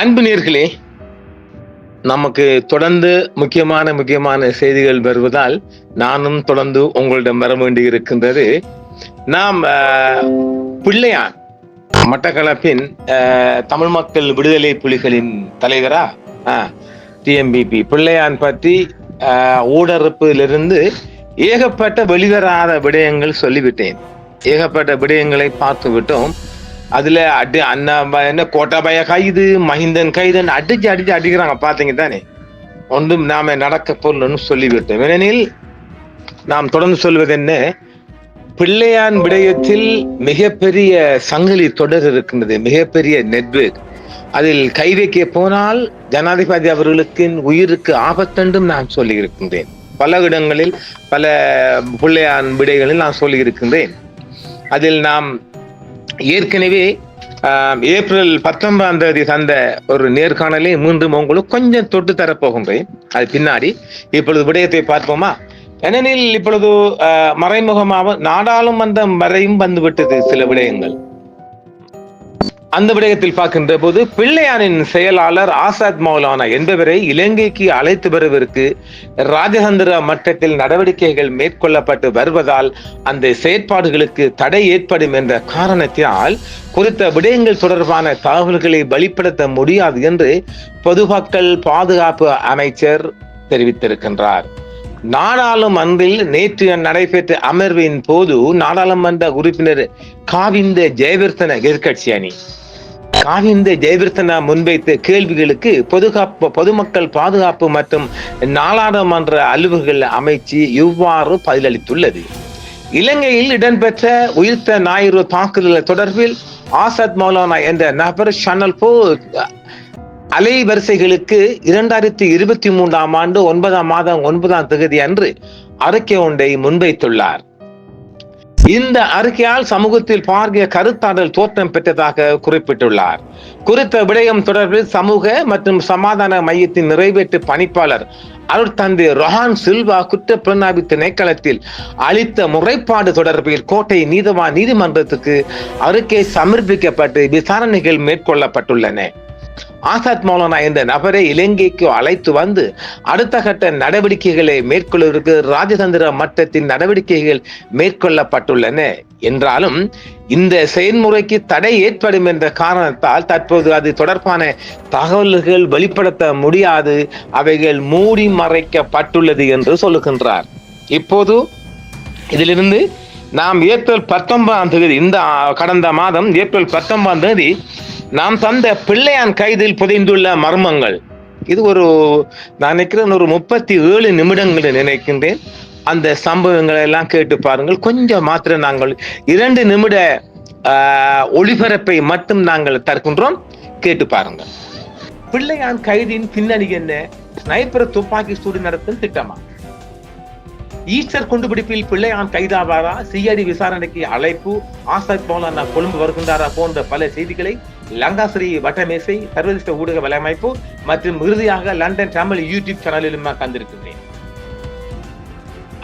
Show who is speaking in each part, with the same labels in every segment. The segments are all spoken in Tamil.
Speaker 1: அன்பு நேர்களே நமக்கு தொடர்ந்து முக்கியமான முக்கியமான செய்திகள் வருவதால் நானும் தொடர்ந்து உங்களிடம் வர வேண்டி இருக்கின்றது நாம் பிள்ளையான் மட்டக்களப்பின் தமிழ் மக்கள் விடுதலை புலிகளின் தலைவரா? டிஎம்பிபி பிள்ளையான் பற்றி ஊடறுப்பிலிருந்து ஏகப்பட்ட வெளிவராத விடயங்கள் சொல்லிவிட்டேன். ஏகப்பட்ட விடயங்களை பார்த்து விட்டோம் அதுல அடி அண்ணா என்ன கோட்டாபய கைது மஹிந்தன் கைதன் அடிச்சு அடிச்சு அடிக்கிறாங்க. பாத்தீங்க தானே? ஒன்றும் நாம நடக்க பொருள்னு சொல்லிவிட்டோம் ஏனெனில் நாம் தொடர்ந்து சொல்வது என்ன? பிள்ளையான் விடயத்தில் மிகப்பெரிய சங்கிலி தொடர் இருக்கின்றது மிகப்பெரிய நெட்வொர்க் அதில் கை வைக்க போனால் ஜனாதிபதி அவர்களுக்கு உயிருக்கு ஆபத்தென்றும் நான் சொல்லி இருக்கின்றேன் பல இடங்களில் பல பிள்ளையான் விடைகளில் நான் சொல்லி இருக்கின்றேன் அதில் நாம் ஏற்கனவே ஆஹ், ஏப்ரல் பத்தொன்பதாம் தேதி தந்த ஒரு நேர்காணலை மீண்டும் உங்களுக்கு கொஞ்சம் தொட்டு தரப்போகின்றேன் அது பின்னாடி இப்பொழுது விடயத்தை பார்ப்போமா? ஏனெனில் இப்பொழுது ஆஹ், மறைமுகமாக நாடாளுமன்றம் வரையும் வந்துவிட்டது சில விடயங்கள். அந்த விடயத்தில் பார்க்கின்ற போது பிள்ளையானின் செயலாளர் ஆசாத் மௌலானா என்பவரை இலங்கைக்கு அழைத்து வருவதற்கு ராஜதந்திர மட்டத்தில் நடவடிக்கைகள் மேற்கொள்ளப்பட்டு வருவதால் அந்த செயற்பாடுகளுக்கு தடை ஏற்படும் என்ற காரணத்தினால் குறித்த விடயங்கள் தொடர்பான தகவல்களை வெளிப்படுத்த முடியாது என்று பொதுமக்கள் பாதுகாப்பு அமைச்சர் தெரிவித்திருக்கின்றார். நாடாளுமன்றில் நேற்று நடைபெற்ற அமர்வின் போது நாடாளுமன்ற உறுப்பினர் காவிந்த ஜெயவர்த்தன எதிர்க்கட்சி அணி காவிந்த ஜெயவர்த்தனா முன்வைத்த கேள்விகளுக்கு பொதுகாப்பு பொதுமக்கள் பாதுகாப்பு மற்றும் நாடாளுமன்ற அலுவல்கள் அமைச்சு இவ்வாறு பதிலளித்துள்ளது. இலங்கையில் இடம்பெற்ற உயிர்த்த ஞாயிறு தாக்குதல் தொடர்பில் ஆசாத் மௌலானா என்ற நபர் ஷனல் போ அலைவரிசைகளுக்கு இரண்டாயிரத்தி இருபத்தி மூன்றாம் ஆண்டு ஒன்பதாம் மாதம் ஒன்பதாம் தேதி அன்று அறிக்கை ஒன்றை முன்வைத்துள்ளார். இந்த அறிக்கையால் சமூகத்தில் பார்க்க கருத்தாடல் தோற்றம் பெற்றதாக குறிப்பிட்டுள்ளார். குறித்த விடயம் தொடர்பில் சமூக மற்றும் சமாதான மையத்தின் நிறைவேற்று பணிப்பாளர் அருட்தந்தை ரொஹான் சில்வா குற்ற புலனாய்வு திணைக்களத்தில் அளித்த முறைப்பாடு தொடர்பில் கோட்டை நீதவான் நீதிமன்றத்துக்கு அறிக்கை சமர்ப்பிக்கப்பட்டு விசாரணைகள் மேற்கொள்ளப்பட்டுள்ளன. ஆசாத் மௌலானா என்ற நபரை இலங்கைக்கு அழைத்து வந்து அடுத்த கட்ட நடவடிக்கைகளை மேற்கொள்வதற்கு ராஜதந்திர மட்டத்தின் நடவடிக்கைகள் மேற்கொள்ளப்பட்டுள்ளன. என்றாலும் இந்த செயல்முறைக்கு தடை ஏற்படும் என்ற காரணத்தால் தற்போது அது தொடர்பான தகவல்கள் வெளிப்படுத்த முடியாது. அவைகள் மூடி மறைக்கப்பட்டுள்ளது என்று சொல்லுகின்றார். இப்போது இதிலிருந்து நாம் ஏப்ரல் பத்தொன்பதாம் தேதி இந்த கடந்த மாதம் ஏப்ரல் பத்தொன்பதாம் தேதி நாம் தந்த பிள்ளையான் கைதில் புதைந்துள்ள மர்மங்கள். இது ஒரு நான் நினைக்கிறேன் ஒரு முப்பத்தி ஏழு நிமிடங்கள் நினைக்கின்றேன். அந்த சம்பவங்களை எல்லாம் கேட்டு பாருங்கள். கொஞ்சம் மாத்திரம் நாங்கள் இரண்டு நிமிட ஒளிபரப்பை மட்டும் நாங்கள் தருகின்றோம். கேட்டு பாருங்கள். பிள்ளையான் கைதின் பின்னணி என்ன? ஸ்னைப்பர் துப்பாக்கி சூடு நடத்தும் திட்டமா? ஈஸ்டர் குண்டுபிடிப்பில் பிள்ளையான் கைதாவாரா? சிஐடி விசாரணைக்கு அழைப்பு? ஆசாத் மௌலானா கொழும்பு வருகின்றாரா? போன்ற பல செய்திகளை லங்காசிரி வட்டமேசை சர்வதேச ஊடக வலையமைப்பு மற்றும் இறுதியாக லண்டன் தமிழ் யூடியூப் சேனலிலும் நான் கண்டிருக்கின்றேன்.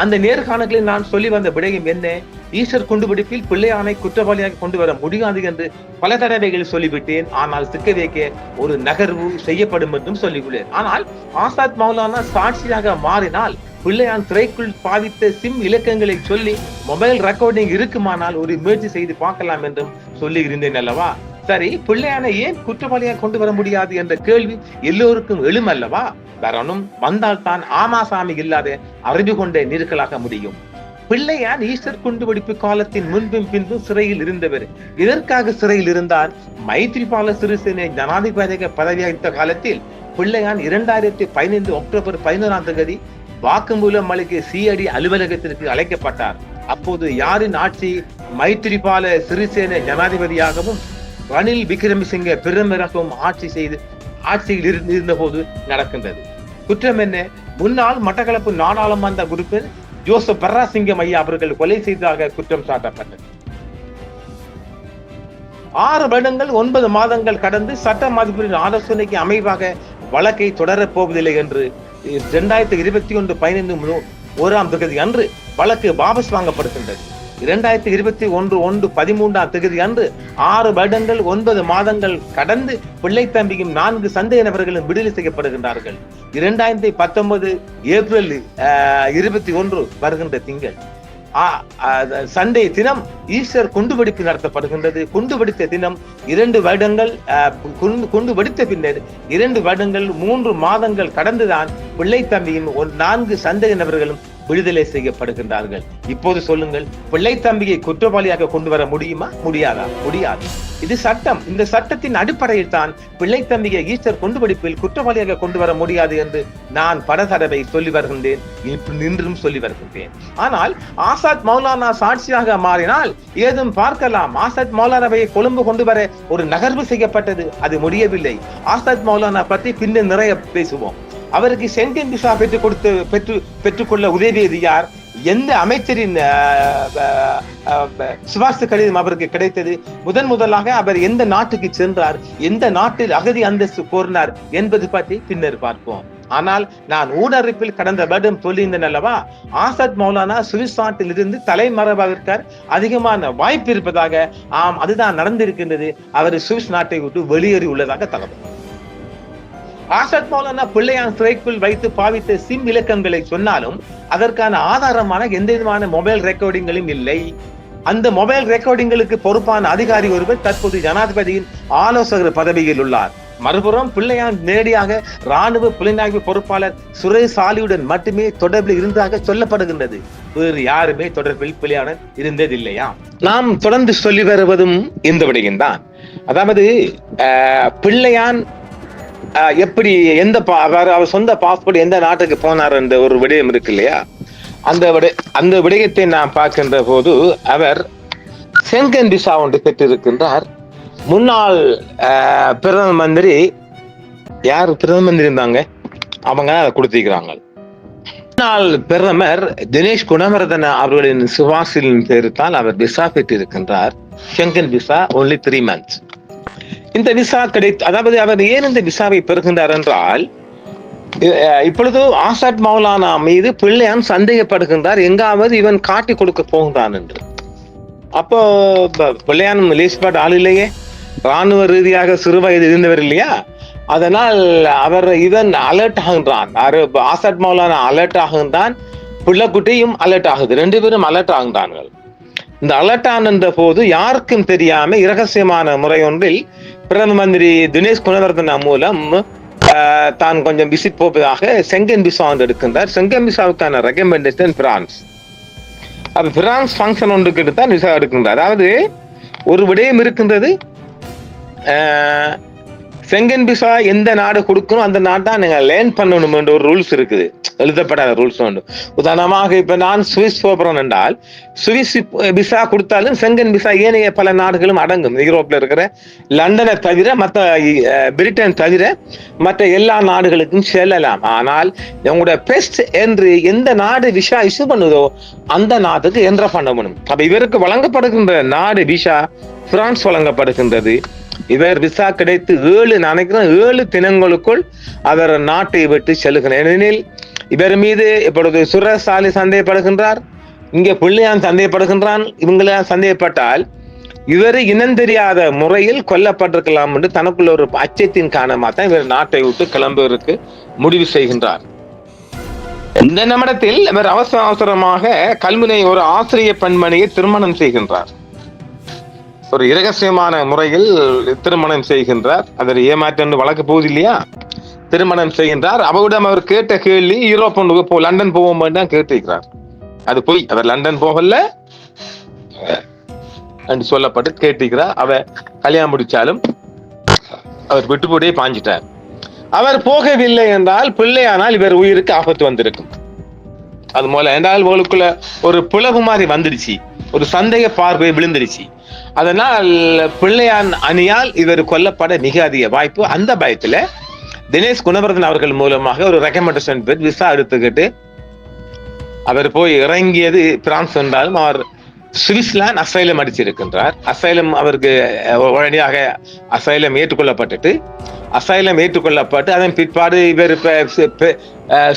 Speaker 1: அந்த நேர்காணல்களில் நான் சொல்லி வந்த விடயம் என்ன? ஈஸ்டர் குண்டுபிடிப்பில் பிள்ளையானை குற்றவாளியாக கொண்டு வர முடியாது என்று பல தடவைகள் சொல்லிவிட்டேன். ஆனால் சிக்க வைக்க ஒரு நகர்வு செய்யப்படும் என்றும் சொல்லியுள்ளேன். ஆனால் ஆசாத் மௌலானா சாட்சியாக மாறினால் பிள்ளையான் திரைக்குள் பாவித்த சிம் இலக்கங்களை சொல்லி மொபைல் ரெக்கார்டிங் இருக்குமானால் ஒரு முயற்சி செய்து பார்க்கலாம் என்றும் சொல்லி இருந்தேன் அல்லவா? சரி பிள்ளையான ஏன் குற்றவாளியா கொண்டு வர முடியாது என்ற கேள்வி எல்லோருக்கும் எழும் அல்லவா வரணும் வந்தால் தான் ஆமாசாமி இல்லாத அறிவு கொண்ட நீர்களாக முடியும். பிள்ளையான் ஈஸ்டர் குண்டுவெடிப்பு காலத்தின் முன்பும் பின்பும் சிறையில் இருந்தவர். எதற்காக சிறையில் இருந்தார். மைத்ரிபால சிறிசேனை ஜனாதிபதியாக பதவியளித்த காலத்தில் பிள்ளையான் இரண்டாயிரத்தி பதினைந்து அக்டோபர் பதினோராம் தேதி வாக்குமூலம் அளிக்க சிஐடி அலுவலகத்திற்கு அழைக்கப்பட்டார். அப்போது யாரின் ஆட்சி மைத்திரிபால சிறிசேன ஜனாதிபதியாகவும் ரணில் விக்ரமசிங்க பிரதமராகவும் ஆட்சி செய்து ஆட்சியில் இருந்து- இருந்தபோது நடக்கின்றது. குற்றம் என்ன? முன்னாள் மட்டக்களப்பு நாடாளுமன்ற உறுப்பினர் ஜோசப் பர்ராசிங்கம் ஐயா அவர்கள் கொலை செய்ததாக குற்றம் சாட்டப்பட்டது. ஆறு வருடங்கள் ஒன்பது மாதங்கள் கடந்து சட்ட மதிப்பீடு ஆலோசனைக்கு அமைவாக வழக்கை தொடரப் போவதில்லை என்று இரண்டாயிரத்தி இருபத்தி ஒன்று பதினைந்து ஓராம் தேதி அன்று வழக்கு வாபஸ் வாங்கப்படுகின்றது. இரண்டாயிரத்தி இருபத்தி ஒன்று ஒன்று பதிமூன்றாம் தேதி அன்று ஆறு வருடங்கள் ஒன்பது மாதங்கள் கடந்து பிள்ளை தம்பியும் நான்கு சந்தேக நபர்களும் விடுதலை செய்யப்படுகின்றார்கள். இரண்டாயிரத்தி பத்தொன்பது ஏப்ரல் இருபத்தி ஒன்று வருகின்ற திங்கள். சண்டே தினம் ஈஸ்டர் குண்டுவெடிப்பு நடத்தப்படுகின்றது. குண்டுவெடித்த தினம் இரண்டு வருடங்கள் குண்டு குண்டு வெடித்த பின்னர் இரண்டு வருடங்கள் மூன்று மாதங்கள் கடந்துதான் பிள்ளை தம்பியும் ஒரு நான்கு சந்தேக நபர்களும் விடுதலை செய்யப்படுகின்றார்கள். இப்போது சொல்லுங்கள் பிள்ளை தம்பியை குற்றவாளியாக கொண்டு வர முடியுமா? முடியாதா? முடியாது. இது சட்டம். இந்த சட்டத்தின் அடிப்படையில் தான் பிள்ளை தம்பியை ஈஸ்டர் குண்டுவெடிப்பில் குற்றவாளியாக கொண்டு வர முடியாது என்று நான் பல தடவை சொல்லி வருகின்றேன். நின்றும் சொல்லி வருகின்றேன். ஆனால் ஆசாத் மௌலானா சாட்சியாக மாறினால் ஏதும் பார்க்கலாம். ஆசாத் மௌலானாவை கொழும்பு கொண்டு வர ஒரு நகர்வு செய்யப்பட்டது. அது முடியவில்லை. ஆசாத் மௌலானா பற்றி பின்னர் நிறைய பேசுவோம். அவருக்கு சென்டின் விசா பெற்றுக் கொடுத்து பெற்று பெற்றுக்கொள்ள உதவியது யார்? எந்த அமைச்சரின் அஹ், சிபார்சு கடிதம் அவருக்கு கிடைத்தது? முதன் முதலாக அவர் எந்த நாட்டுக்கு சென்றார்? எந்த நாட்டில் அகதி அந்தஸ்து கோரினார் என்பது பற்றி பின்னர் பார்ப்போம். ஆனால் நான் ஊடறிப்பில் கடந்த வருடம் சொல்லியிருந்தேன் அல்லவா? ஆசாத் மௌலானா சுவிஸ் நாட்டில் இருந்து தலைமறைவதற்கார் அதிகமான வாய்ப்பு இருப்பதாக ஆம் அதுதான் நடந்திருக்கின்றது. அவர் சுவிஸ் நாட்டை விட்டு வெளியேறி உள்ளதாக தகவல். ஆசாத் மௌலானா பிள்ளையான் சிறைக்குள் வைத்து பாவித்த சிம் இலக்கங்களை சொன்னாலும் அதற்கான ஆதாரமான எந்த விதமான மொபைல் ரெக்கார்டிங்களும் இல்லை. அந்த மொபைல் ரெக்கார்டிங்களுக்கு பொறுப்பான அதிகாரி ஒருவர் தற்போது ஜனாதிபதியின் ஆலோசகர் பதவியில் உள்ளார். மறுபுறம் பிள்ளையான் நேரடியாக ராணுவ புலனாய்வு பொறுப்பாளர் சுரேஷ் சாலியுடன் மட்டுமே தொடர்பில் இருந்ததாக சொல்லப்படுகின்றது. வேறு யாருமே தொடர்பில் பிள்ளையாளர் இருந்ததில்லையா? நாம் தொடர்ந்து சொல்லி வருவதும் இந்த விடயம்தான். அதாவது பிள்ளையான் எப்படி எந்த பா- அவர் அவர் சொந்த பாஸ்போர்ட் எந்த நாட்டுக்கு போனார் என்ற ஒரு விடயம் இருக்கு இல்லையா? அந்த விட அந்த விடயத்தை நான் பார்க்கின்ற போது அவர் செங்கன் விசா ஒன்று பெற்றிருக்கின்றார். முன்னாள் ஆஹ், பிரதம மந்திரி யார் பிரதம மந்திரி இருந்தாங்க? அவங்க அதை கொடுத்திருக்கிறாங்க. முன்னாள் பிரதமர் தினேஷ் குணவர்தன அவர்களின் சுவாசிலின் பேருத்தால் அவர் visa பெற்றிருக்கின்றார். Schengen visa only three months இந்த விசா கிடைத்து அதாவது அவர் ஏன் இந்த விசாவை பெறுகின்றார் என்றால் இப்பொழுது ஆசாத் மௌலானா மீது பிள்ளையான் சந்தேகப்படுகின்றார் எங்காவது இவன் காட்டி கொடுக்க போகின்றான் என்று. அப்போ பிள்ளையான் லேஸ்பாட் ஆள் இல்லையே? ராணுவ ரீதியாக சிறு வயது இருந்தவர் இல்லையா? அதனால் அவர் இவன் அலர்ட் ஆகின்றான். ஆசாத் மௌலானா அலர்ட் ஆகின்றான் பிள்ளைக்குட்டியும் அலர்ட் ஆகுது. ரெண்டு பேரும் அலர்ட் ஆகின்றார்கள். இந்த அலர்ட் ஆனந்த போது யாருக்கும் தெரியாம இரகசியமான முறை ஒன்றில் பிரதம மந்திரி தினேஷ் குணவர்தனா மூலம் தான் கொஞ்சம் விசிட் போவதாக செங்கன் பிசா வந்து எடுக்கின்றார். செங்கன் பிசாவுக்கான ரெக்கமெண்டேஷன் பிரான்ஸ். அப்ப பிரான்ஸ் ஃபங்க்ஷன் ஒன்றுக்கு தான் விசா எடுக்கின்றார். அதாவது ஒரு விடயம் இருக்கின்றது செங்கன் பிசா எந்த நாடு கொடுக்கணும் அந்த நாட்டை நீங்க லேர்ன் பண்ணணும் என்ற ஒரு ரூல்ஸ் இருக்குது. எழுதப்படாத ரூல்ஸ் உண்டு. உதாரணமாக இப்ப நான் சுவிஸ் போகிறோம் என்றால் சுவிஸ் விசா கொடுத்தாலும் செங்கன் விசா ஏனைய பல நாடுகளும் அடங்கும். யூரோப்ல இருக்கிற லண்டனை தவிர மற்ற பிரிட்டன் தவிர மற்ற எல்லா நாடுகளுக்கும் செல்லலாம். ஆனால் உங்களுடைய பெஸ்ட் என்று எந்த நாடு விசா இஷ்யூ பண்ணுதோ அந்த நாட்டுக்கு என்ற பண்ண முடியும். அப்ப இவருக்கு வழங்கப்படுகின்ற நாடு விசா பிரான்ஸ் வழங்கப்படுகின்றது. இவர் விசா கிடைத்து ஏழு நினைக்கிறேன் ஏழு தினங்களுக்குள் அவர் நாட்டை விட்டு செல்கிறார் ஏனெனில் இவர் மீது இப்பொழுது சுரசாலி சந்தேகப்படுகின்றார் இங்கே பிள்ளையான் சந்தேகப்படுகின்றான் இவங்களாம் சந்தேகப்பட்டால் இவர் இனம் தெரியாத முறையில் கொல்லப்பட்டிருக்கலாம் என்று தனக்குள்ள ஒரு அச்சத்தின் காரணமாக தான் இவர் நாட்டை விட்டு கிளம்புவதற்கு முடிவு செய்கின்றார். இந்த நிமிடத்தில் இவர் அவசர அவசரமாக கல்முனை ஒரு ஆசிரிய பெண்மணியை திருமணம் செய்கின்றார். ஒரு இரகசியமான முறையில் திருமணம் செய்கின்றார். அதில் ஏமாற்றம் வழக்கு போகுது இல்லையா திருமணம் செய்கின்றார். அவரிடம் அவர் கேட்ட கேள்வி யூரோப் போ லண்டன் போவோம் தான் கேட்டிருக்கிறார். அது போய். அவர் லண்டன் போகல என்று சொல்லப்பட்டு கேட்டிருக்கிறார். அவ கல்யாணம் முடிச்சாலும் அவர் விட்டு போட்டே பாஞ்சிட்டார். அவர் போகவில்லை என்றால் பிள்ளையானால் இவர் உயிருக்கு ஆபத்து வந்திருக்கும். அது மூலம் என்றால் உங்களுக்குள்ள ஒரு பிளவு மாதிரி வந்துடுச்சு. ஒரு சந்தேக பார்வை விழுந்துடுச்சு. அதனால் பிள்ளையான் அணியால் இவர் கொல்லப்பட மிக அதிக வாய்ப்பு. அந்த பயத்துல தினேஷ் குணவர்தன் அவர்கள் மூலமாக ஒரு ரெக்கமெண்டேஷன் பெற்று விசா எடுத்துக்கிட்டு அவர் போய் இறங்கியது பிரான்ஸ் என்றாலும் அவர் சுவிஸ்லாந்து அசைலம் அடிச்சிருக்கின்றார் அசைலம் அவருக்கு உடனடியாக அசைலம் ஏற்றுக்கொள்ளப்பட்டுட்டு அசைலம் ஏற்றுக்கொள்ளப்பட்டு அதன் பிற்பாடு இவர் இப்ப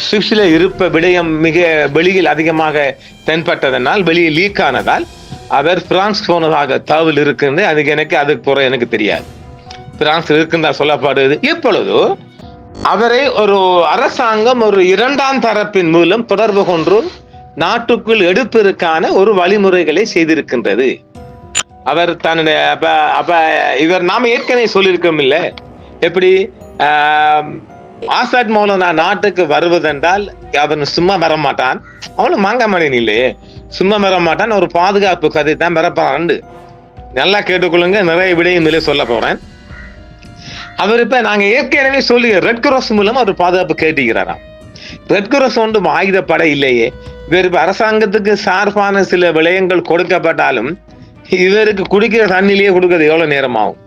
Speaker 1: சுவிஸ்ல இருப்ப விடயம் மிக வெளியில் அதிகமாக தென்பட்டதனால் வெளியில் லீக் ஆனதால் அவர் பிரான்ஸ் போனதாக தகவல் இருக்குன்னு அதுக்கு எனக்கு அதுக்கு போற எனக்கு தெரியாது. பிரான்ஸ் இருக்குன்னு சொல்லப்படுது இப்பொழுது அவரை ஒரு அரசாங்கம் ஒரு இரண்டாம் தரப்பின் மூலம் தொடர்பு கொண்டு நாட்டுக்குள் எடுப்பதற்கான ஒரு வழிமுறைகளை செய்திருக்கின்றது. அவர் தன்னுடைய அப்ப அப்ப இவர் நாம ஏற்கனவே சொல்லியிருக்கோம் இல்ல எப்படி ஆசாத் மௌலனா நாட்டுக்கு வருவதென்றால் அவன் சும்மா வர மாட்டான் அவனும் மாங்காமணி இல்லையே. சும்மா வர மாட்டான். ஒரு பாதுகாப்பு கதை தான் வரப்பாண்டு நல்லா கேட்டுக்கொள்ளுங்க. நிறைய விடையும் இதிலே சொல்ல போறேன். அவர் இப்ப நாங்க ஏற்கனவே சொல்லி ரெட் கிராஸ் மூலம் அவர் பாதுகாப்பு கேட்டுக்கிறாராம் ரெட் கிராஸ் ஒன்றும் ஆயுதப்படை இல்லையே. இவர் இப்ப அரசாங்கத்துக்கு சார்பான சில விளையங்கள் கொடுக்கப்பட்டாலும் இவருக்கு குடிக்கிற தண்ணிலேயே கொடுக்கறது எவ்வளவு நேரம் ஆகும்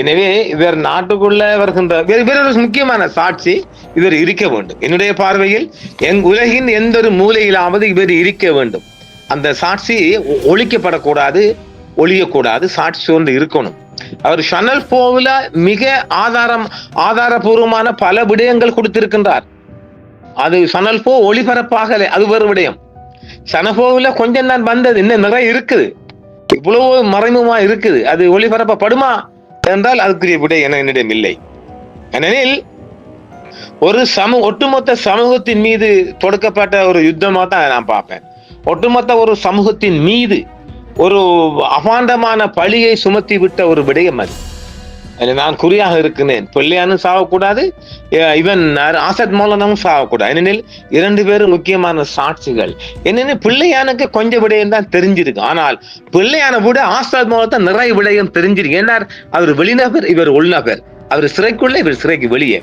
Speaker 1: எனவே இவர் நாட்டுக்குள்ள வருகின்ற இவர் ஒரு முக்கியமான சாட்சி. இவர் இருக்க வேண்டும். என்னுடைய பார்வையில் எங் உலகின் எந்த ஒரு மூலையிலாவது இவர் இருக்க வேண்டும். அந்த சாட்சி ஒ- ஒழிக்கப்படக்கூடாது ஒழியக்கூடாது சாட்சி ஒன்று இருக்கணும். அவர் ஷனல் போவில மிக ஆதாரம் ஆதாரபூர்வமான பல விடயங்கள் கொடுத்திருக்கின்றார். அது சனல் போ ஒளிபரப்பாகல அது வேறு விடயம். சனபோவில் கொஞ்சம் தான் வந்தது இன்னும் நிறைய இருக்குது. இவ்வளவு மறைமுகமா இருக்குது. அது ஒளிபரப்பப்படுமா என்றால் அதுக்குரிய விடை என என்னிடம் இல்லை. ஏனெனில் ஒரு சமூக ஒட்டுமொத்த சமூகத்தின் மீது தொடுக்கப்பட்ட ஒரு யுத்தமாக தான் நான் பார்ப்பேன். ஒட்டுமொத்த ஒரு சமூகத்தின் மீது ஒரு அபாண்டமான பழியை சுமத்தி விட்ட ஒரு விடயம் அது. அதில் நான் குறியாக இருக்கிறேன். பிள்ளையானும் சாகக்கூடாது இவன் ஆசத் மௌலனும் சாகக்கூடாது. ஏனெனில் இரண்டு பேரும் முக்கியமான சாட்சிகள். என்னென்ன பிள்ளையானுக்கு கொஞ்சம் விடயம் தான் தெரிஞ்சிருக்கு. ஆனால் பிள்ளையான விட ஆசாத் மௌலத்தை நிறைய விடயம் தெரிஞ்சிருக்கு. ஏன்னா அவர் வெளிநபர் இவர் உள்நபர் அவர் சிறைக்குள்ள இவர் சிறைக்கு வெளியே.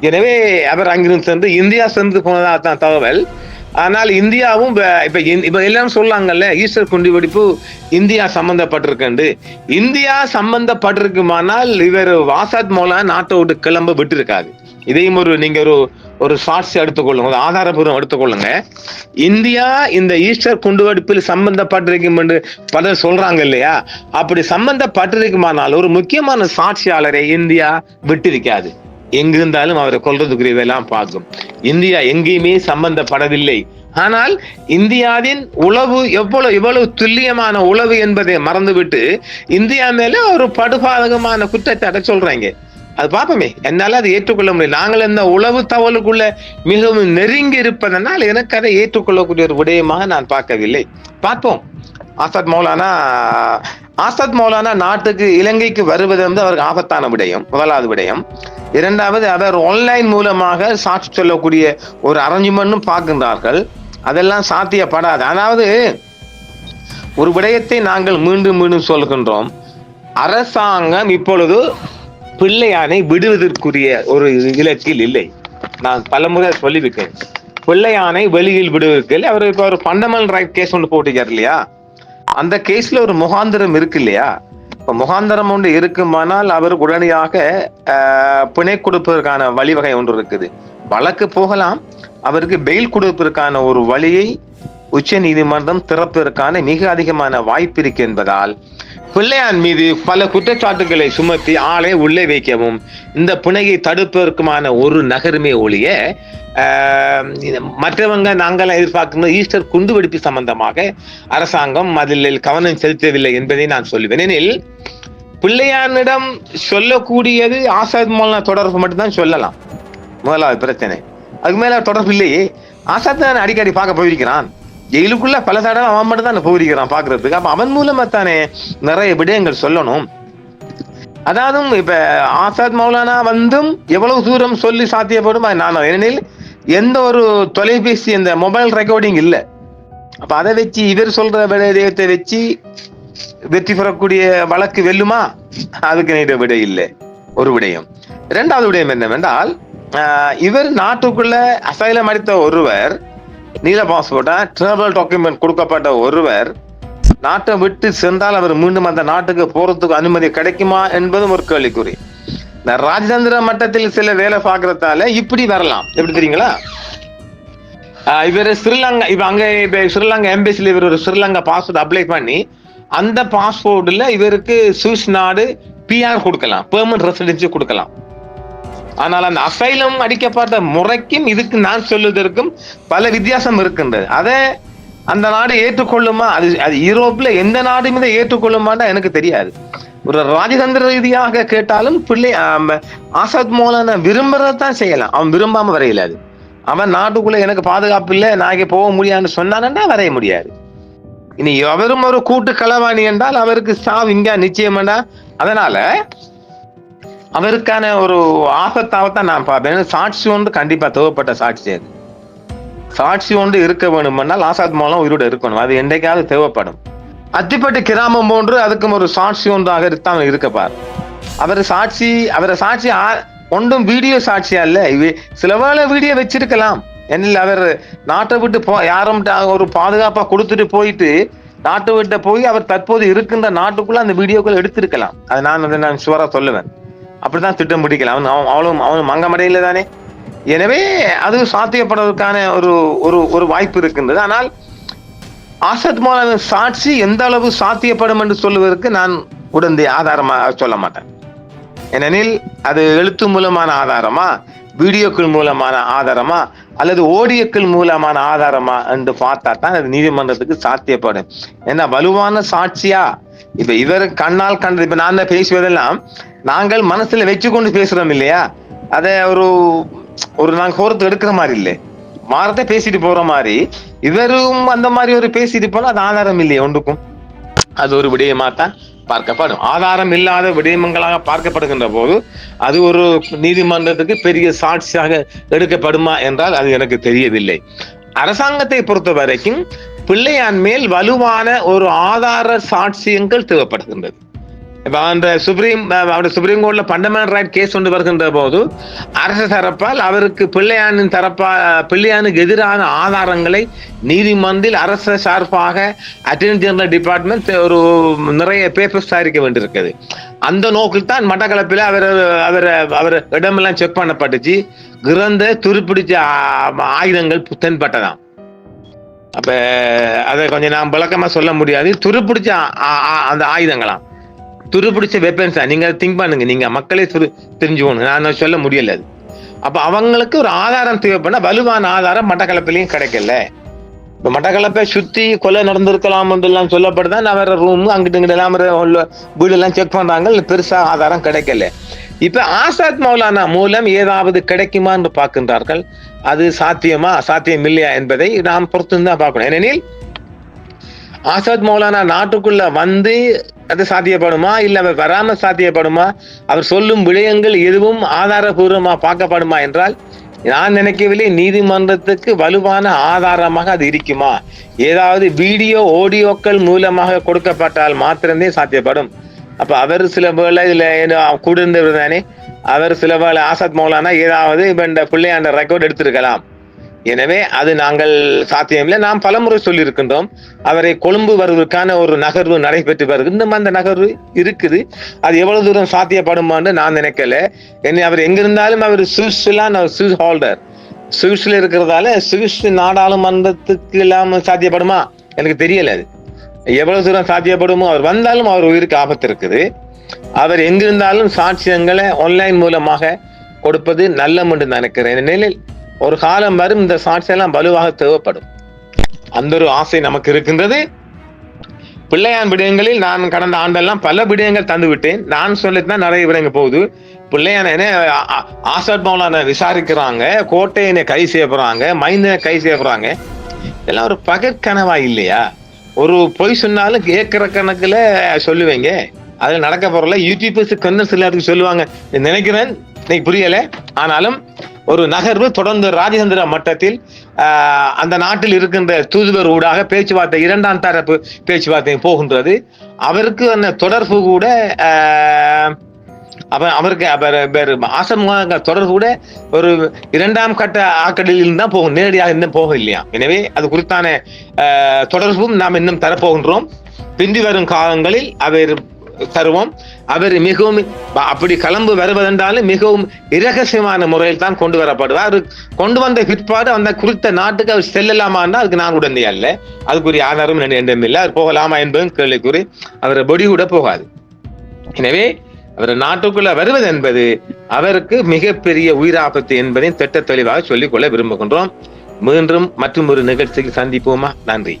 Speaker 1: எனவே அவர் அங்கிருந்து சென்று இந்தியா சென்று போனதாக தான் தகவல். ஆனால் இந்தியாவும் இப்போ இப்ப இந்- இப்ப எல்லாரும் சொல்லாங்கல்ல ஈஸ்டர் குண்டு வெடிப்பு இந்தியா சம்பந்தப்பட்டிருக்கண்டு இந்தியா சம்பந்தப்பட்டிருக்குமானால் இவர் வாசாத் மௌலா நாட்டை விட்டு கிளம்ப விட்டிருக்காது இதையும் ஒரு நீங்க ஒரு ஒரு சாட்சி எடுத்துக்கொள்ளுங்க ஒரு ஆதாரபூர்வம் எடுத்துக்கொள்ளுங்க. இந்தியா இந்த ஈஸ்டர் குண்டுவெடிப்பில் சம்பந்தப்பட்டிருக்கும் என்று பலர் சொல்றாங்க இல்லையா? அப்படி சம்பந்தப்பட்டிருக்குமானால் ஒரு முக்கியமான சாட்சியாளரை இந்தியா விட்டிருக்காது. எங்கிருந்தாலும் அவரை கொல்றதுக்குரியவெல்லாம் பார்க்கும். இந்தியா எங்கேயுமே சம்பந்தப்படவில்லை. ஆனால் இந்தியாவின் உளவு எவ்வளவு எவ்வளவு துல்லியமான உளவு என்பதை மறந்துவிட்டு இந்தியா மேல ஒரு படுபாதகமான குற்றச்சாட்டை சொல்றாங்க. அது பார்ப்போமே என்னால் அதை ஏற்றுக்கொள்ள முடியும் நாங்கள் இந்த உளவு தவளுக்குள்ள மிகவும் நெருங்கி இருப்பதனால் எனக்கு அதை ஏற்றுக்கொள்ளக்கூடிய ஒரு விடயமாக நான் பார்க்கவில்லை. பார்ப்போம். ஆசாத் மௌலானா ஆசாத் மௌலானா நாட்டுக்கு இலங்கைக்கு வருவது வந்து அவருக்கு ஆபத்தான விடயம் முதலாவது விடயம். இரண்டாவது அவர் ஆன்லைன் மூலமாக சாட்சி சொல்லக்கூடிய ஒரு அரேஞ்ச்மெண்ட்டும் பார்க்கின்றார்கள். அதெல்லாம் சாத்தியப்படாது. அதாவது ஒரு விடயத்தை நாங்கள் மீண்டும் மீண்டும் சொல்கின்றோம். அரசாங்கம் இப்பொழுது பிள்ளையானை விடுவதற்குரிய ஒரு இலக்கில் இல்லை. நான் பலமுறை சொல்லியிருக்கேன் பிள்ளையானை வெளியில் விடுவதற்கு அவர் இப்போ ஒரு பண்டமல் ரைட் கேஸ் ஒன்று போட்டுக்கார் இல்லையா? அந்த கேஸ்ல ஒரு முகாந்திரம் இருக்கு இல்லையா? இப்போ முகாந்திரம் ஒன்று இருக்குமானால் அவருக்கு உடனடியாக ஆஹ், பிணை கொடுப்பதற்கான வழிவகை ஒன்று இருக்குது. வழக்கு போகலாம். அவருக்கு பெயில் கொடுப்பதற்கான ஒரு வழியை உச்ச நீதிமன்றம் திறப்பதற்கான மிக அதிகமான வாய்ப்பு இருக்கு என்பதால் பிள்ளையான் மீது பல குற்றச்சாட்டுகளை சுமத்தி ஆளை உள்ளே வைக்கவும் இந்த புனையை தடுப்பதற்குமான ஒரு நகருமே ஒழிய மற்றவங்க நாங்கள் எதிர்பார்க்கும் ஈஸ்டர் குண்டுவெடிப்பு சம்பந்தமாக அரசாங்கம் அதில் கவனம் செலுத்தவில்லை என்பதை நான் சொல்லுவேன். எனில் பிள்ளையானிடம் சொல்லக்கூடியது ஆசாத் மௌலான தொடர்பு மட்டும்தான் சொல்லலாம். முதலாவது பிரச்சனை. அதுக்கு மேல தொடர்பு இல்லையே. ஆசாத் தான் அடிக்கடி பார்க்க போயிருக்கிறான். ஜெயிலுக்குள்ள பல தடவை அவன் மட்டும் தான் போயிருக்கிறான் பாக்குறதுக்கு அப்ப அவன் மூலமா தானே நிறைய விடயங்கள் சொல்லணும். அதாவது இப்ப ஆசாத் மௌலானா வந்தும் எவ்வளவு தூரம் சொல்லி சாத்தியப்படும் அது நான் ஏனெனில் எந்த ஒரு தொலைபேசி இந்த மொபைல் ரெக்கார்டிங் இல்லை. அப்ப அதை வச்சு இவர் சொல்ற விடயத்தை வச்சு வெற்றி பெறக்கூடிய வழக்கு வெல்லுமா? அதுக்கு நேர விடை இல்லை. ஒரு விடயம். இரண்டாவது விடயம் என்னவென்றால் ஆஹ், இவர் நாட்டுக்குள்ள அசைலம் அடித்த ஒருவர் நீல பாஸ்போர்ட்டா டிராவல் டாக்குமெண்ட் கொடுக்கப்பட்ட ஒருவர் நாட்டை விட்டு சென்றால் அவர் மீண்டும் அந்த நாட்டுக்கு போறதுக்கு அனுமதி கிடைக்குமா என்பதும் ஒரு கேள்விக்குறி. இந்த ராஜதந்திர மட்டத்தில் சில வேலை பார்க்கறதால இப்படி வரலாம். எப்படி தெரியுங்களா? இவர் ஸ்ரீலங்கா இப்ப அங்க இப்ப ஸ்ரீலங்கா எம்பசில இவர் ஒரு ஸ்ரீலங்கா பாஸ்போர்ட் அப்ளை பண்ணி அந்த பாஸ்போர்ட்ல இவருக்கு சுவிஸ் நாடு பிஆர் கொடுக்கலாம். பெர்மனன்ட் ரெசிடென்சி கொடுக்கலாம். ஆனால் அந்த அசைலம் அடிக்கப்பட்ட முறைக்கும் இதுக்கு நான் சொல்லுவதற்கும் பல வித்தியாசம் இருக்கின்றது. அதை அந்த நாடு ஏற்றுக்கொள்ளுமா? அது அது யூரோப்ல எந்த நாடு மீது ஏற்றுக்கொள்ளுமான்னு எனக்கு தெரியாது. ஒரு ராஜதந்திர ரீதியாக கேட்டாலும் பிள்ளை ஆசாத் மௌலானா விரும்புறதை தான் செய்யலாம். அவன் விரும்பாம வரையில அது. அவன் நாட்டுக்குள்ள எனக்கு பாதுகாப்பு இல்லை நான் போக முடியாதுன்னு சொன்னானன்னா வரைய முடியாது. இனி எவரும் ஒரு கூட்டு களவாணி என்றால் அவருக்கு சாவு இங்கே நிச்சயமாண்டா அதனால அவருக்கான ஒரு ஆபத்தாவத்தான் நான் பார்ப்பேன். சாட்சி ஒன்று கண்டிப்பா தேவைப்பட்ட சாட்சி அது. சாட்சி ஒன்று இருக்க வேணுமென்றால் ஆசாத் மூலம் உயிரோட இருக்கணும். அது என்றைக்காவது தேவைப்படும். அத்திப்பட்டி கிராமம் போன்று அதுக்கும் ஒரு சாட்சி ஒன்றாக தான் இருக்கப்பார் அவர் சாட்சி அவரை சாட்சி ஆ- ஒன்றும் வீடியோ சாட்சியா இல்ல. சில வேளை வீடியோ வச்சிருக்கலாம். என்ன அவர் நாட்டை விட்டு போ யாரும் ஒரு பாதுகாப்பா கொடுத்துட்டு போயிட்டு நாட்டை விட்டு போய் அவர் தற்போது இருக்கின்ற நாட்டுக்குள்ள அந்த வீடியோக்கள் எடுத்திருக்கலாம். அது நான் அதை நான் சுவரா சொல்லுவேன். அப்படிதான் திட்டம் பிடிக்கலாம் அவன் அவன் அவளும் அவனும் மங்கமடையில தானே. எனவே அது சாத்தியப்படுவதற்கான ஒரு ஒரு ஒரு வாய்ப்பு இருக்கின்றது. ஆனால் ஆசத் மௌலாவின் சாட்சி எந்த அளவு சாத்தியப்படும் என்று சொல்லுவதற்கு நான் உடந்தை ஆதாரமாக சொல்ல மாட்டேன். ஏனெனில் அது எழுத்து மூலமான ஆதாரமா வீடியோக்கள் மூலமான ஆதாரமா அல்லது ஓடியோக்கள் மூலமான ஆதாரமா என்று பார்த்தா தான் அது நீதிமன்றத்துக்கு சாத்தியப்படும். ஏன்னா வலுவான சாட்சியா? இப்ப இவர் கண்ணால் கண்டது. இப்ப நான் தான் பேசுவதெல்லாம் நாங்கள் மனசுல வச்சு கொண்டு பேசுறோம் இல்லையா? அதை ஒரு ஒரு நாங்க ஹோரத்தை எடுக்கிற மாதிரி இல்லை. வாரத்தை பேசிட்டு போற மாதிரி இவரும் அந்த மாதிரி ஒரு பேசிட்டு போனா அது ஆதாரம் இல்லையே ஒன்றுக்கும். அது ஒரு விடயமா தான் பார்க்கப்படும். ஆதாரம் இல்லாத விடயமங்களாக பார்க்கப்படுகின்ற போது அது ஒரு நீதிமன்றத்துக்கு பெரிய சாட்சியாக எடுக்கப்படுமா என்றால் அது எனக்கு தெரியவில்லை. அரசாங்கத்தை பொறுத்த வரைக்கும் பிள்ளையான் மேல் வலுவான ஒரு ஆதார சாட்சியங்கள் தேவைப்படுகின்றது. இப்போ அந்த சுப்ரீம் அவருடைய சுப்ரீம் கோர்ட்ல பண்டமெண்டல் ரைட் கேஸ் கொண்டு வருகின்ற போது அரசு தரப்பால் அவருக்கு பிள்ளையானின் தரப்பா பிள்ளையானுக்கு எதிரான ஆதாரங்களை நீதிமன்றில் அரசு சார்பாக அட்டர்னி ஜெனரல் டிபார்ட்மெண்ட் ஒரு நிறைய பேப்பர்ஸ் தயாரிக்க வேண்டியிருக்குது அந்த நோக்கில் தான் மட்டக்களப்பில் அவர் அவர் அவர் இடமெல்லாம் செக் பண்ணப்பட்டுச்சு. கிரந்த துருப்பிடிச்ச ஆ- ஆயுதங்கள் தென்பட்டதாம். அப்ப அதை கொஞ்சம் நான் விளக்கமா சொல்ல முடியாது. துருப்பிடிச்ச ஆ- அந்த ஆயுதங்களாம். துருப்பிடிச்ச வெப்பன்ஸ் நீங்க திங்க் பண்ணுங்க. நீங்க மக்களே துரு தெரிஞ்சுக்கணும் நான் சொல்ல முடியல அது. அப்ப அவங்களுக்கு ஒரு ஆதாரம் தேவைப்பட வலுவான ஆதாரம் மட்டக்களப்பிலையும் கிடைக்கல. இப்ப மட்டக்களப்பை சுத்தி கொலை நடந்திருக்கலாம் எல்லாம் சொல்லப்படுதான் வேற ரூம் அங்கிட்டு இங்கிட்டு எல்லாம் வீடு எல்லாம் செக் பண்றாங்க. பெருசா ஆதாரம் கிடைக்கல. இப்ப ஆசாத் மௌலானா மூலம் ஏதாவது கிடைக்குமா என்று பார்க்கின்றார்கள். அது சாத்தியமா சாத்தியம் இல்லையா என்பதை நாம் பொறுத்து தான் பார்க்கணும். ஏனெனில் ஆசாத் மௌலானா நாட்டுக்குள்ள வந்து அது சாத்தியப்படுமா? இல்ல அவர் வராம சாத்தியப்படுமா? அவர் சொல்லும் விடயங்கள் எதுவும் ஆதாரபூர்வமா பார்க்கப்படுமா என்றால் நான் நினைக்கவில்லை நீதிமன்றத்துக்கு வலுவான ஆதாரமாக அது இருக்குமா? ஏதாவது வீடியோ ஆடியோக்கள் மூலமாக கொடுக்கப்பட்டால் மாத்திரமே சாத்தியப்படும். அப்ப அவர் சில வேளை இதுல ஏதோ கூட இருந்தவர் தானே அவர் சில வேளை ஆசாத் மௌலானா ஏதாவது இப்ப இந்த பிள்ளையாண்ட ரெக்கார்ட் எடுத்திருக்கலாம். எனவே அது நாங்கள் சாத்தியமில்லை நாம் பலமுறை சொல்லியிருக்கின்றோம் அவரை கொழும்பு வருவதற்கான ஒரு நகர்வு நடைபெற்று வருது இன்னும் அந்த நகர்வு இருக்குது. அது எவ்வளவு தூரம் சாத்தியப்படுமான்னு நான் நினைக்கல. என்ன அவர் எங்க இருந்தாலும் அவர் சுவிஸ் ஹோல்டர். சுவிஸ்ல இருக்கிறதால சுவிஸ் நாடாளுமன்றத்துக்கு இல்லாம சாத்தியப்படுமா? எனக்கு தெரியல அது. எவ்வளவு தூரம் சாத்தியப்படுமோ அவர் வந்தாலும் அவர் உயிருக்கு ஆபத்து இருக்குது. அவர் எங்கிருந்தாலும் சாட்சியங்களை ஆன்லைன் மூலமாக கொடுப்பது நல்லம் என்று நினைக்கிறேன். நிலையில் ஒரு காலம் வரும் இந்த சாட்சியெல்லாம் வலுவாக தேவைப்படும். அந்த ஒரு ஆசை நமக்கு இருக்கின்றது. பிள்ளையான் விடயங்களில் நான் கடந்த ஆண்டெல்லாம் பல விடயங்கள் தந்து விட்டேன். நான் சொல்லித்தான் நிறைய விடயங்கள் போகுது. பிள்ளையான ஆசாத் மௌலான விசாரிக்கிறாங்க. கோட்டையனை கை செய்யப்படுறாங்க மைந்தனை கை செய்யப்படுறாங்க இதெல்லாம் ஒரு பகற்கனவா இல்லையா? ஒரு பொய் சொன்னாலும் ஏக்கர கணக்குல சொல்லுவீங்க. அதில் நடக்க போறல யூடியூபர்ஸ் கண்ணன் எல்லாத்துக்கும் சொல்லுவாங்க. நினைக்கிறேன் இன்னைக்கு புரியல. ஆனாலும் ஒரு நகர்வு தொடர்ந்து ராஜதந்திர மட்டத்தில் அந்த நாட்டில் இருக்கின்ற தூதுவர் ஊடாக பேச்சுவார்த்தை இரண்டாம் தரப்பு பேச்சுவார்த்தை போகின்றது. அவருக்கு அந்த தொடர்பு கூட ஆஹ், அவருக்கு அவர் வேறு ஆசமாக தொடர்பு கூட ஒரு இரண்டாம் கட்ட ஆக்கடலில் தான் போகும் நேரடியாக இன்னும் போக இல்லையா எனவே அது குறித்தான தொடர்பும் நாம் இன்னும் தரப்போகின்றோம். பிந்தி வரும் காலங்களில் அவர் தருவோம். அவர் மிகவும் அப்படி கிளம்பு வருவதென்றாலும் மிகவும் இரகசியமான முறையில் தான் கொண்டு வரப்படுவார். அவர் கொண்டு வந்த பிற்பாடு அந்த குறித்த நாட்டுக்கு அவர் செல்லலாமான்னா அதுக்கு நான் உடனே அல்ல. அதுக்குரிய ஆதாரம் என்னிடம் இல்லை. அவர் போகலாமா என்பதும் கேள்விக்குறி அவர் பொடி கூட போகாது. எனவே அவர் நாட்டுக்குள்ள வருவது என்பது அவருக்கு மிகப்பெரிய உயிராபத்து என்பதை திட்ட தெளிவாக சொல்லிக்கொள்ள விரும்புகின்றோம். மீண்டும் மற்றும் ஒரு நிகழ்ச்சியில் சந்திப்போமா? நன்றி.